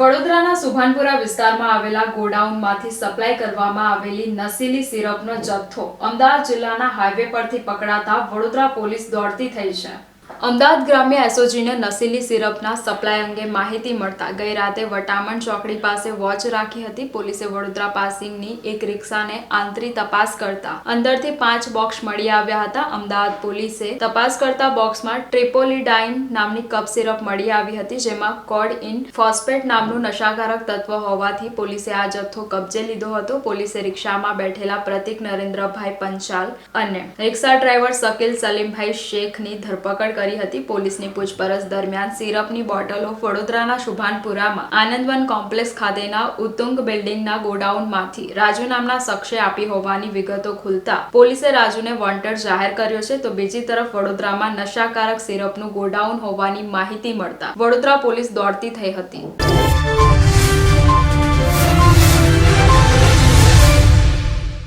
વડોદરાના સુભાનપુરા વિસ્તારમાં આવેલા ગોડાઉનમાંથી સપ્લાય કરવામાં આવેલી નસીલી સિરપનો જથ્થો અમદાવાદ જિલ્લાના હાઈવે પરથી પકડાતા વડોદરા પોલીસ દોડતી થઈ છે. અમદાવાદ ગ્રામ્ય એસઓજીને નસીલી સિરપના સપ્લાય અંગે માહિતી મળતા ગઈ રાતે વટામણ ચોકડી પાસે વોચ રાખી હતી પોલીસે વડોદરા પાસિંગની એક રિક્ષાને આંતરી તપાસ કરતા અંદરથી પાંચ બોક્સ મળી આવ્યા હતા. અમદાવાદ પોલીસે તપાસ કરતા બોક્સમાં ટ્રિપોલિડાઇન નામની કપ સિરપ મળી આવી હતી, જેમાં કોડ ઇન ફોસ્ફેટ નામનું નશાકારક તત્વ હોવાથી પોલીસે આ જથ્થો કબજે લીધો હતો. પોલીસે રિક્ષામાં બેઠેલા પ્રતિક નરેન્દ્રભાઈ પંચાલ અને રિક્ષા ડ્રાઈવર શકીલ સલીમભાઈ શેખની ધરપકડ કરી હતી પોલીસની પૂછપરછ દરમિયાન સિરપની બોટલો વડોદરાના શુભાનપુરામાં આનંદવન કોમ્પ્લેક્સ ખાતેના ઉત્તુંગ બિલ્ડિંગના ગોડાઉનમાંથી રાજુ નામના શખ્સે આપી હોવાની વિગતો ખુલતા પોલીસે રાજુને વોન્ટેડ જાહેર કર્યો છે તો બીજી તરફ વડોદરામાં નશાકારક સિરપનું ગોડાઉન હોવાની માહિતી મળતા વડોદરા પોલીસ દોડતી થઈ હતી.